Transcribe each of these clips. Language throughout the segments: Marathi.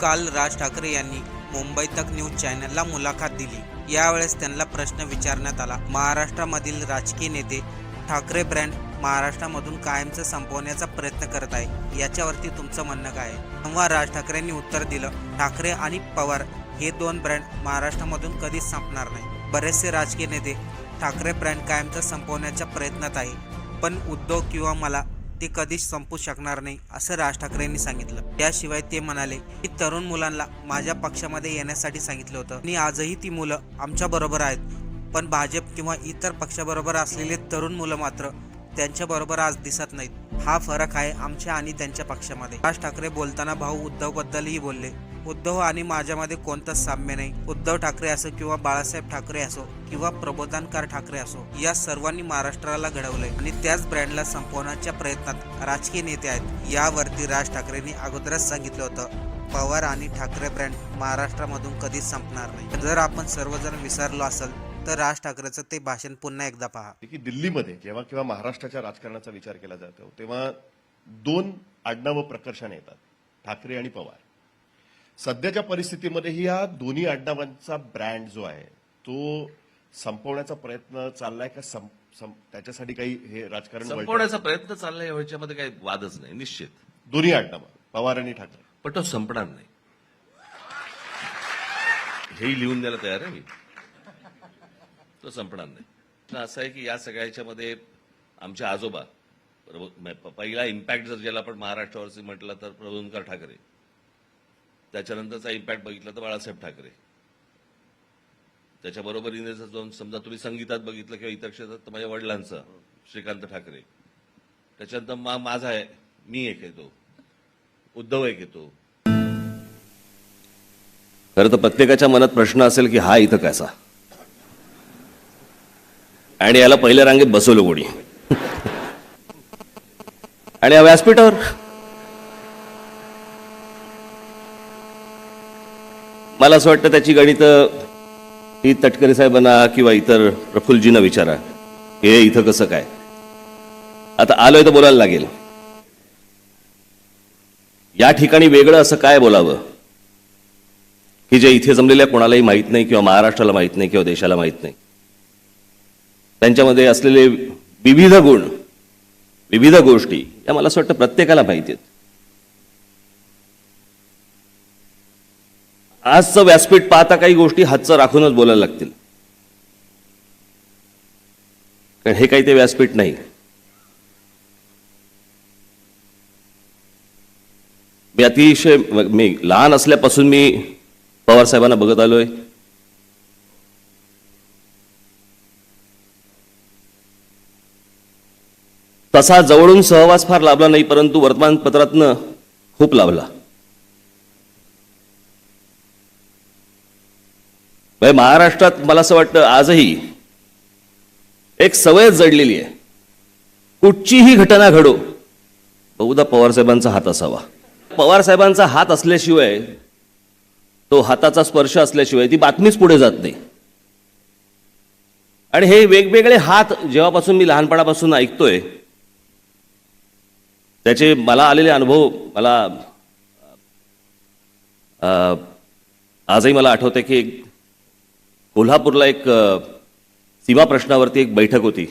काल राज ठाकरे यांनी मुंबई तक न्यूज चॅनलला मुलाखत दिली. यावेळेस त्यांना प्रश्न विचारण्यात आला महाराष्ट्रामधील राजकीय नेते ठाकरे ब्रँड महाराष्ट्रामधून कायमचं संपवण्याचा प्रयत्न करत आहे याच्यावरती तुमचं म्हणणं काय आहे? तेव्हा राज ठाकरेंनी उत्तर दिलं ठाकरे आणि पवार हे दोन ब्रँड महाराष्ट्रामधून कधीच संपणार नाही. बरेचसे राजकीय नेते ठाकरे ब्रँड कायमचं संपवण्याच्या प्रयत्नात आहे पण उद्योग किंवा मला ते कधीच संपू शकणार नाही असं राज ठाकरेंनी सांगितलं. त्याशिवाय ते म्हणाले की तरुण मुलांना माझ्या पक्षामध्ये येण्यासाठी सांगितलं होतं. आणि आजही ती मुलं आमच्या बरोबर आहेत. पण भाजप किंवा इतर पक्षाबरोबर असलेले तरुण मुलं मात्र त्यांच्या बरोबर आज दिसत नाहीत. हा फरक आहे आमच्या आणि त्यांच्या पक्षामध्ये. राज ठाकरे बोलताना भाऊ उद्धवबद्दलही बोलले. उद्धव आणि माझ्यामध्ये कोणतंच साम्य नाही. उद्धव ठाकरे असो किंवा बाळासाहेब ठाकरे असो किंवा प्रबोधनकार ठाकरे असो या सर्वांनी महाराष्ट्राला घडवलंय. आणि त्याच ब्रँडला संपवण्याच्या प्रयत्नात राजकीय नेते आहेत. यावरती राज ठाकरेंनी अगोदरच सांगितलं होतं पवार आणि ठाकरे ब्रँड महाराष्ट्रामधून कधीच संपणार नाही. जर आपण सर्वजण विसरलो असेल तर राज ठाकरेचं ते भाषण पुन्हा एकदा पहा. की दिल्लीमध्ये जेव्हा किंवा महाराष्ट्राच्या राजकारणाचा विचार केला जातो तेव्हा दोन आडनावं प्रकर्षाने येतात ठाकरे आणि पवार. सध्याच्या परिस्थितीमध्येही या दोन्ही आडनावांचा ब्रँड जो आहे तो संपवण्याचा प्रयत्न चाललाय का? सं- सं- त्याच्यासाठी काही हे राजकारण? संपवण्याचा प्रयत्न चाललाय ह्याच्यामध्ये काही वादच नाही निश्चित. दोन्ही आडनावं पवार आणि ठाकरे. पण तो संपणार नाही. हेही लिहून द्यायला तयार आहे मी. तो संपणार नाही. असा आहे की या सगळ्याच्यामध्ये आमचे आजोबा पहिला इम्पॅक्ट जर ज्याला आपण महाराष्ट्रावरती म्हटलं तर प्रभूंकर ठाकरे. त्याच्यानंतरचा इम्पॅक्ट बघितला तर बाळासाहेब ठाकरे. त्याच्याबरोबरीने जाऊन समजा तुम्ही संगीतात बघितलं किंवा इतर क्षेत्रात तर माझ्या वडिलांचं श्रीकांत ठाकरे. त्याच्यानंतर मा माझा आहे मी एक येतो उद्धव एक येतो खरं तर प्रत्येकाच्या मनात प्रश्न असेल की हा इथं कसा? आणि याला पहिल्या रांगेत बसवलं कोणी? आणि या व्यासपीठावर? मला असं वाटतं त्याची गणितं ही तटकरे साहेबांना किंवा इतर प्रफुल्लजींना विचारा. हे इथं कसं काय? आता आलोय तर बोलायला लागेल. या ठिकाणी वेगळं असं काय बोलावं? की जे इथे जमलेल्या कोणालाही माहीत नाही किंवा महाराष्ट्राला माहीत नाही किंवा देशाला माहीत नाही. त्यांच्यामध्ये असलेले विविध गुण विविध गोष्टी या मला असं वाटतं प्रत्येकाला माहिती आहेत. आजचं व्यासपीठ पाहता काही गोष्टी हातचं राखूनच बोलायला लागतील. कारण हे काही ते व्यासपीठ नाही. मी अतिशय मी लहान असल्यापासून मी पवार साहेबांना बघत आलोय. तसा जवळून सहवास फार लाभला नाही परंतु वर्तमानपत्रातनं खूप लाभला. महाराष्ट्रात मला असं वाटतं आजही एक सवयच जडलेली आहे. कुठचीही घटना घडो बहुधा पवारसाहेबांचा हात असावा. पवारसाहेबांचा हात असल्याशिवाय तो हाताचा स्पर्श असल्याशिवाय ती बातमीच पुढे जात नाही. आणि हे वेगवेगळे हात जेव्हापासून मी लहानपणापासून ऐकतोय त्याचे मला आलेले अनुभव मला आजही मला आठवते की एक कोल्हापूरला एक सीमा प्रश्नावरती एक बैठक होती.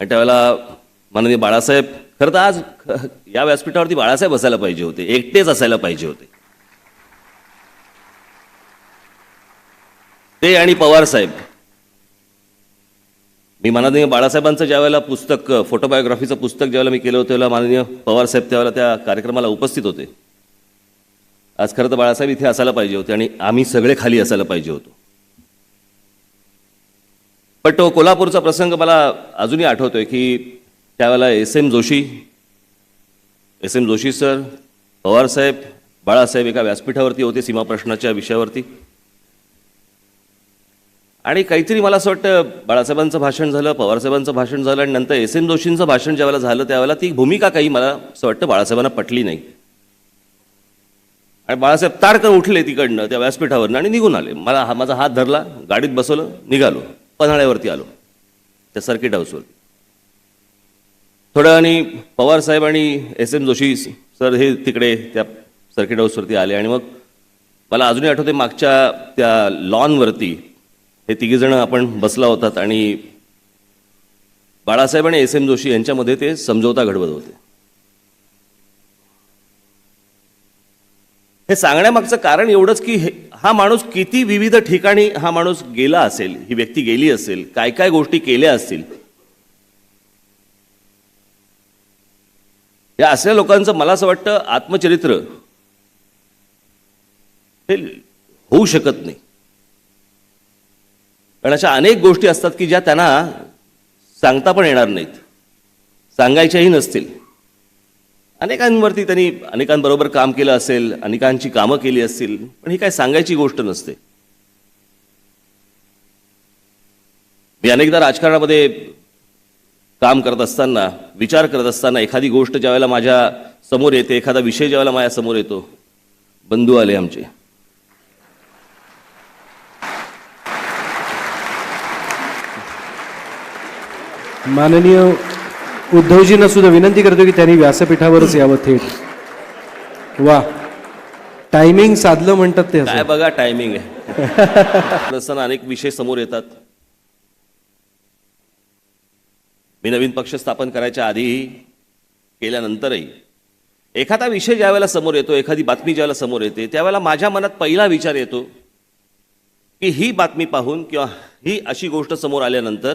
आणि त्यावेळेला माननीय बाळासाहेब खरं तर आज या व्यासपीठावरती बाळासाहेब असायला पाहिजे होते एकटेच असायला पाहिजे होते. ते आणि पवार साहेब. मी माननीय बाळासाहेबांचं ज्यावेळेला पुस्तक फोटोबायोग्राफीचं पुस्तक ज्यावेळेला मी केलं होतं त्यावेळेला माननीय पवार साहेब त्यावेळेला त्या कार्यक्रमाला उपस्थित होते. आज खरं तर बाळासाहेब इथे असायला पाहिजे होते आणि आम्ही सगळे खाली असायला पाहिजे होतो. पण तो कोल्हापूरचा प्रसंग मला अजूनही आठवतोय की त्यावेळेला S M Joshi S M Joshi sir Pawar Saheb Balasaheb एका व्यासपीठावरती होते सीमा प्रश्नाच्या विषयावरती. आणि काहीतरी मला असं वाटतं बाळासाहेबांचं भाषण झालं पवारसाहेबांचं भाषण झालं आणि नंतर एस एम जोशींचं भाषण ज्यावेळेला झालं त्यावेळेला ती भूमिका काही मला असं वाटतं बाळासाहेबांना पटली नाही. आणि बाळासाहेब ताडकन उठले तिकडनं त्या व्यासपीठावरनं आणि निघून आले. मला हा माझा हात धरला गाडीत बसवलं निघालो. पन्हाळ्यावरती आलो त्या सर्किट हाऊसवर थोड्या आणि पवार साहेब आणि एस एम जोशी सर हे तिकडे त्या सर्किट हाऊसवरती आले आणि मग मला अजूनही आठवते मागच्या त्या लॉनवरती हे तिघीजणं आपण बसला होतात आणि बाळासाहेब आणि एस एम जोशी यांच्यामध्ये ते समजवता घडवत होते. हे सांगण्यामागचं कारण एवढंच की हे हा माणूस किती विविध ठिकाणी हा माणूस गेला असेल ही व्यक्ती गेली असेल काय काय गोष्टी केल्या असतील. या असल्या लोकांचं मला असं वाटतं आत्मचरित्र हे होऊ शकत नाही. कारण अशा अनेक गोष्टी असतात की ज्या त्यांना सांगता पण येणार नाहीत. सांगायच्याही नसतील. अनेकांवरती त्यांनी अनेकांबरोबर काम केलं असेल अनेकांची कामं केली असतील पण ही काय सांगायची गोष्ट नसते. मी अनेकदा राजकारणामध्ये काम करत असताना विचार करत असताना एखादी गोष्ट ज्यावेळेला माझ्यासमोर येते एखादा विषय ज्यावेळेला माझ्यासमोर येतो बंधू आले आमचे. माननीय उद्धवजींना सुद्धा विनंती करतो की त्यांनी व्यासपीठावरच यावं थेट. वा. टायमिंग साधलं म्हणतात ते काय बघा टायमिंग आहे. अनेक विषय समोर येतात. मी नवीन पक्ष स्थापन करायच्या आधीही केल्यानंतरही एखादा विषय ज्यावेळेला समोर येतो एखादी बातमी ज्यावेळेला समोर येते त्यावेळेला माझ्या मनात पहिला विचार येतो की ही बातमी पाहून किंवा ही अशी गोष्ट समोर आल्यानंतर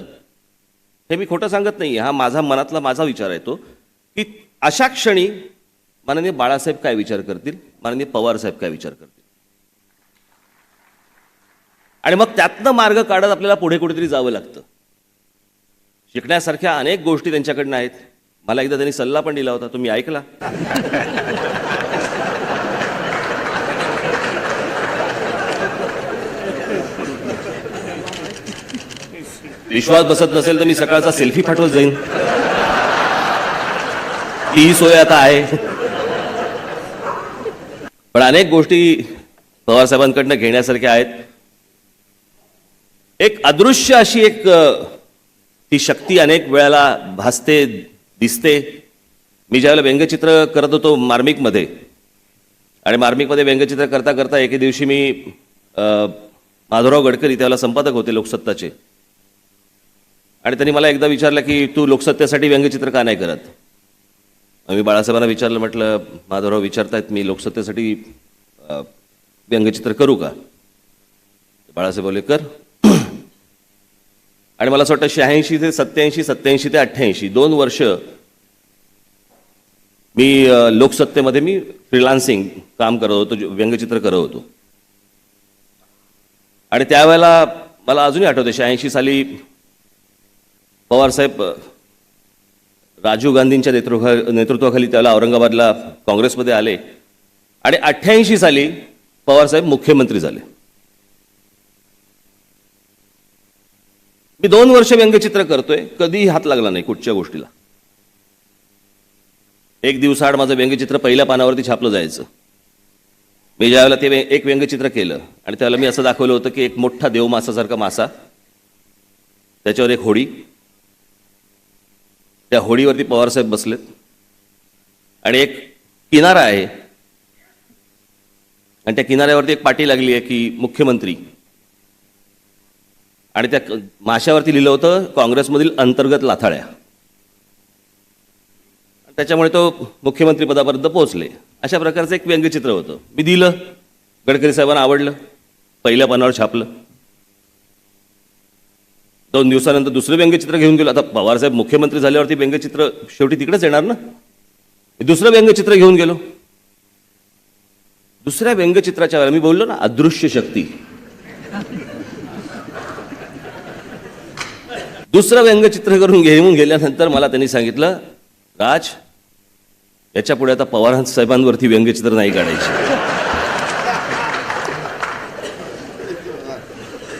हे मी खोटं सांगत नाही हा माझा मनातला माझा विचार येतो की अशा क्षणी माननीय बाळासाहेब काय विचार करतील? माननीय पवार साहेब काय विचार करतील? आणि मग त्यातनं मार्ग काढत आपल्याला पुढे कुठेतरी जावं लागतं. शिकण्यासारख्या अनेक गोष्टी त्यांच्याकडनं आहेत. मला एकदा त्यांनी सल्ला पण दिला होता. तुम्ही ऐकला? विश्वास बसत नसेल तर मी सकाळचा सेल्फी पाठवत जाईन. ही सोय आता आहे. पण अनेक गोष्टी पवार साहेबांकडनं घेण्यासारख्या आहेत. एक अदृश्य अशी एक ती शक्ती अनेक वेळेला भासते दिसते. मी ज्यावेळेला व्यंगचित्र करत होतो मार्मिकमध्ये आणि मार्मिकमध्ये व्यंगचित्र करता करता एके दिवशी मी अ, माधवराव गडकरी त्यावेळेला संपादक होते लोकसत्ताचे. आणि त्यांनी मला एकदा विचारलं की तू लोकसत्तेसाठी व्यंगचित्र का नाही करत? मी बाळासाहेबांना विचारलं म्हटलं माधवराव विचारतायत मी लोकसत्तेसाठी व्यंगचित्र करू का? बाळासाहेब बोलले कर. आणि मला असं वाटतं शहाऐंशी ते सत्याऐंशी सत्याऐंशी ते अठ्ठ्याऐंशी दोन वर्ष मी लोकसत्तेमध्ये मी फ्रीलान्सिंग काम करत होतो व्यंगचित्र करत होतो. आणि त्यावेळेला मला अजूनही आठवते शहाऐंशी साली पवारसाहेब राजीव गांधींच्या नेतृत्वा नेतृत्वाखाली त्याला औरंगाबादला काँग्रेसमध्ये आले आणि अठ्ठ्याऐंशी साली पवारसाहेब मुख्यमंत्री झाले. मी दोन वर्ष व्यंगचित्र करतोय कधीही हात लागला नाही कुठच्या गोष्टीला. एक दिवसाआड माझं व्यंगचित्र पहिल्या पानावरती छापलं जायचं. मी ज्यावेळेला ते एक व्यंगचित्र केलं आणि त्यावेळेला मी असं दाखवलं होतं की एक मोठा देवमासासारखा मासा त्याच्यावर एक होडी त्या होडीवरती पवारसाहेब बसलेत. आणि एक किनारा आहे. आणि त्या किनाऱ्यावरती एक पाटी लागली आहे की मुख्यमंत्री. आणि त्या माशावरती लिहिलं होतं काँग्रेसमधील अंतर्गत लाथाळ्या. त्याच्यामुळे तो मुख्यमंत्री पदापर्यंत पोहोचले. अशा प्रकारचं एक व्यंगचित्र होतं. मी दिलं. गडकरी साहेबांना आवडलं. पहिल्या पानावर छापलं. दोन दिवसानंतर दुसरं व्यंगचित्र घेऊन गेलो. आता पवारसाहेब मुख्यमंत्री झाल्यावरती व्यंगचित्र शेवटी तिकडेच येणार ना? दुसरं व्यंगचित्र घेऊन गेलो. दुसऱ्या व्यंगचित्राच्या वेळेला मी बोललो ना अदृश्य शक्ती. दुसरं व्यंगचित्र करून घेऊन गेल्यानंतर मला त्यांनी सांगितलं राज याच्यापुढे आता पवार साहेबांवरती व्यंगचित्र नाही काढायचे.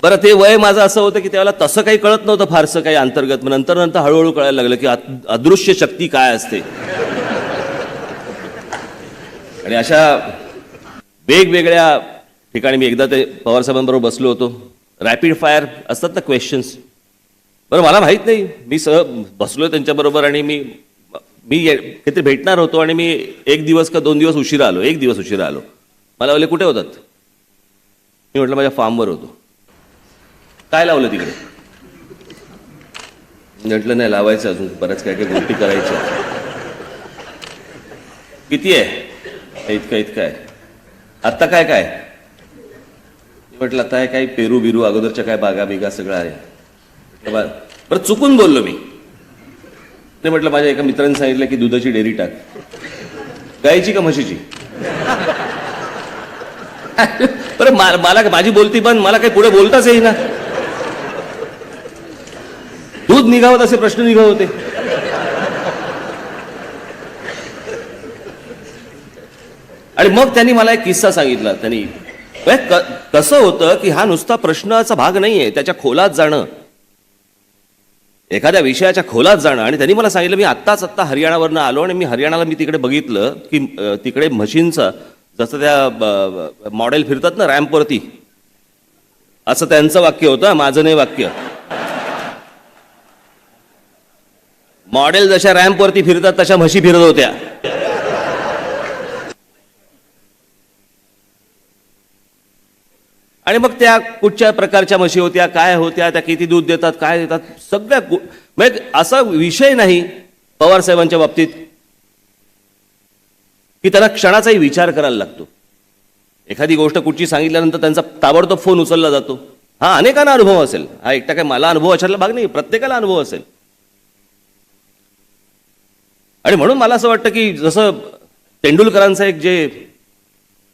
बरं ते वय माझं असं होतं की त्यावेळेला तसं काही कळत नव्हतं फारसं काही अंतर्गत. मग नंतर नंतर हळूहळू कळायला लागलं की अदृश्य शक्ती काय असते. आणि अशा वेगवेगळ्या ठिकाणी मी एकदा ते पवारसाहेबांबरोबर बसलो होतो. रॅपिड फायर असतात ना क्वेश्चन्स बरं मला माहीत नाही. मी सह बसलो त्यांच्याबरोबर आणि मी मी ये- काहीतरी भेटणार होतो आणि मी एक दिवस का दोन दिवस उशिरा आलो. एक दिवस उशिरा आलो. मला वाले कुठे होतात? मी म्हटलं माझ्या फार्मवर होतो. काय लावलं तिकडे? म्हटलं नाही लावायचं अजून. बऱ्याच काय काय गोष्टी करायच्या. किती आहे? इतकं इतकं आहे. आत्ता काय काय? म्हटलं आता हे काही पेरू बिरू अगोदरच्या काय बागा बिगा सगळं आहे. बरं. चुकून बोललो मी. ते म्हटलं माझ्या एका मित्राने सांगितलं की दुधाची डेअरी टाक. गायची का म्हशीची? बरं मला माझी बोलती पण मला काही पुढे बोलताच येईना. रोज निघावत असे प्रश्न निघत होते. आणि मग त्यांनी मला एक किस्सा सांगितला. त्यांनी कसं होतं की हा नुसता प्रश्नाचा भाग नाहीये त्याच्या खोलात जाणं. एखाद्या विषयाच्या खोलात जाणं. आणि त्यांनी मला सांगितलं मी आत्ताच आत्ता हरियाणावरनं आलो आणि मी हरियाणाला मी तिकडे बघितलं की तिकडे म्हशींचं जसं त्या मॉडेल फिरतात ना रॅम्पवरती असं त्यांचं वाक्य होतं माझं नाही वाक्य. मॉडेल जशा रॅम्पवरती फिरतात तशा म्हशी फिरत होत्या. आणि मग त्या कुठच्या प्रकारच्या म्हशी होत्या काय होत्या त्या किती दूध देतात काय देतात सगळ्या म्हणजे असा विषय नाही पवार साहेबांच्या बाबतीत की त्यांना क्षणाचाही विचार करायला लागतो. एखादी गोष्ट कुठची सांगितल्यानंतर त्यांचा ताबडतोब फोन उचलला जातो. हा अनेकांना अनुभव असेल. हा एकटा काय मला अनुभव अशातला भाग नाही प्रत्येकाला अनुभव असेल. आणि म्हणून मला असं वाटतं की जसं तेंडुलकरांचं एक जे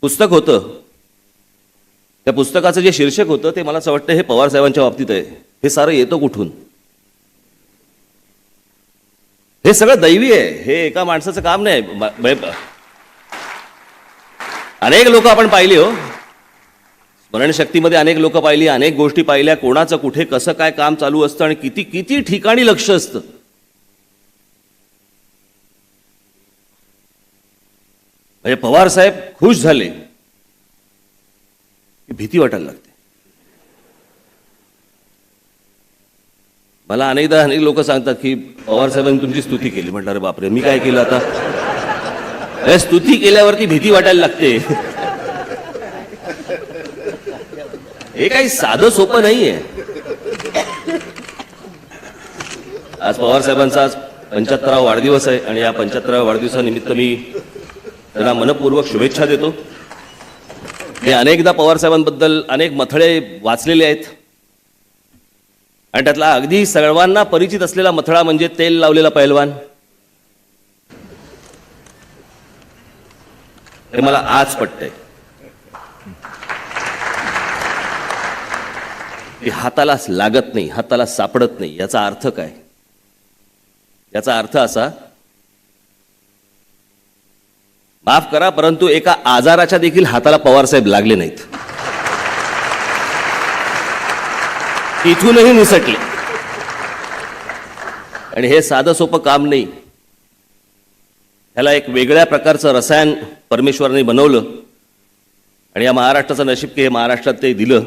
पुस्तक होतं त्या पुस्तकाचं जे शीर्षक होतं ते मला असं वाटतं हे पवार साहेबांच्या बाबतीत आहे. हे सारं येतं कुठून? हे सगळं दैवी आहे. हे एका माणसाचं काम नाही. अनेक लोक आपण पाहिली हो. स्मरणशक्तीमध्ये अनेक लोक पाहिली अनेक गोष्टी पाहिल्या. कोणाचं कुठे कसं काय काम चालू असतं आणि किती किती ठिकाणी लक्ष असतं. म्हणजे पवार साहेब खुश झाले. की भीती वाटायला लागते. मला अनेकदा अनेक लोक सांगतात की पवार साहेबांनी तुमची स्तुती केली. म्हटलं अरे बापरे मी काय केलं आता? स्तुती केल्यावरती भीती वाटायला लागते. हे काही साधं सोपं नाहीये. आज पवार साहेबांचा आज पंच्याहत्तरावा वाढदिवस आहे आणि या पंच्याहत्तराव्या वाढदिवसानिमित्त मी त्यांना मनपूर्वक शुभेच्छा देतो. मी अनेकदा पवार साहेबांबद्दल अनेक मथळे वाचलेले आहेत. आणि त्यातला अगदी सर्वांना परिचित असलेला मथळा म्हणजे तेल लावलेला पैलवान. हे मला आज पटतंय. की हाताला लागत नाही हाताला सापडत नाही याचा अर्थ काय? याचा अर्थ असा माफ करा परंतु एका आजाराच्या देखील हाताला पवारसाहेब लागले नाहीत. इथूनही निसटले. आणि हे साधं सोपं काम नाही. ह्याला एक वेगळ्या प्रकारचं रसायन परमेश्वराने बनवलं. आणि या महाराष्ट्राचं नशीब की हे महाराष्ट्रात ते दिलं.